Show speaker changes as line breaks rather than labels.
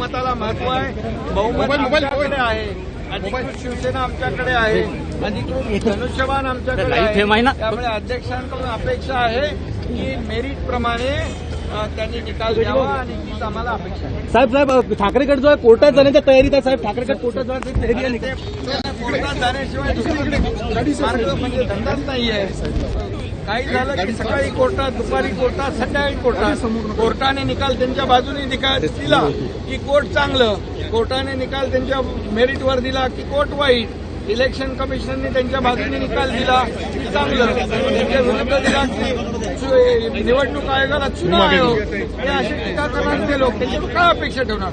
बहुमताला महत्त्व आहे. बहुमत आमच्याकडे आहे. अधिकृत शिवसेना आमच्याकडे आहे. अधिकृत धनुष्यबाण आमच्याकडे
आहे?
त्यामुळे अध्यक्षांकडून अपेक्षा आहे की मेरिट प्रमाणे त्यांनी निकाल द्यावा आणि हीच आम्हाला अपेक्षा आहे.
साहेब साहेब ठाकरे गट जो आहे कोर्टात जाण्याच्या तयारीत आहे साहेब. ठाकरे गट कोर्टात जाण्याची तयारी आहे.
कोर्टात जाण्याशिवाय दुसरीकडे मार्ग म्हणजे धंदाच नाहीये. काही झालं की सकाळी कोर्टात दुपारी कोर्टात संध्याकाळी कोर्टात. कोर्टाने निकाल त्यांच्या बाजूने निकाल दिला की कोर्ट चांगलं. कोर्टाने निकाल त्यांच्या मेरिटवर दिला की कोर्ट वाईट. इलेक्शन कमिशनने त्यांच्या बाजूने निकाल दिला की चांगलं. त्यांच्या विरुद्ध दिला की निवडणूक आयोगाला चुना आयोग. हे असे टीका करणार ते लोक. त्यांच्यावर काय अपेक्षा ठेवणार?